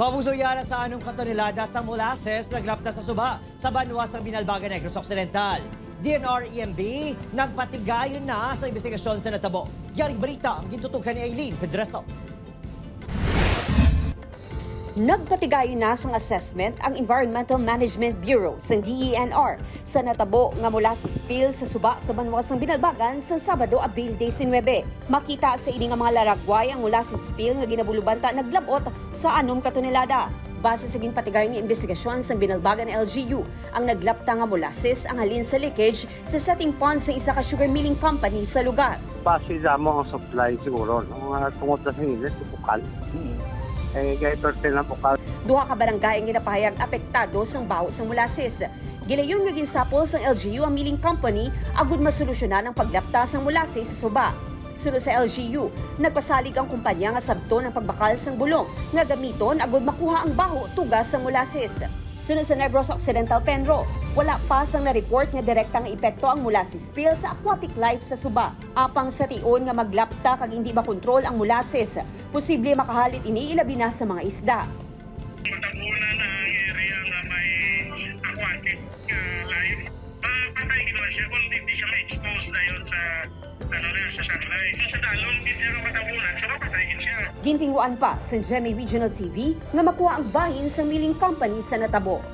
Babuzuyara sa anong katonelada sa molasses naglapta sa suba sa banwasang Binalbaga Negros Occidental. DNR-EMB nagpatigayon na sa investigasyon sa natabo. Yaring balita ang gintutukan ni Aileen Pedreso. Nagpatigayon na sang assessment ang Environmental Management Bureau sa DENR sa natabo nga mula sa spill sa suba sa banwasang Binalbagan sa Sabado, Abril 19. Makita sa ini nga mga laragway ang mula sa spill nga ginabulubanta naglabot sa anom katonelada. Base sa ginpatigayon nga investigasyon sa Binalbagan LGU, ang naglapta nga molasses ang halin sa leakage sa setting pond sa isa ka sugar milling company sa lugar. base mo ang supply siguro. No? Tungod sa init, bukal. Eh, gaya torte ng bukal. Duha ka barangay ang ginapahayag apektado sang baho sang molasses. Gilayon nga ginsapol sang LGU ang milling company agud masolusyonan ang paglapta sang molasses sa suba. Sunod sa LGU, nagpasalig ang kumpanya nga sabto ng pagbakal sang bulong nga gamiton agud makuha ang baho tugas sang molasses. Sunod sa Negros Occidental Penro, wala pa sang na-report nga direktang epekto ang molasses spill sa aquatic life sa suba. Apang sa tion nga maglapta kag hindi makontrol ang molasses, posible makahalit ini ilabi na sa mga isda. matabunan na ang area nga may aquatic uh, life. Uh, patay ginawa siya kung hindi siya ma-expose na yun sa ano na sa sunlight. Sa dalong hindi siya matabunan, so mapatayin siya. Gintinguan pa sa Gemi Regional TV nga makuha ang bahin sa milling company sa Natabo.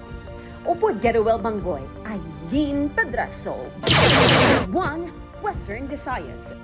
Upod Garuel Manggoy, Aileen Pedraso. One Western Visayas.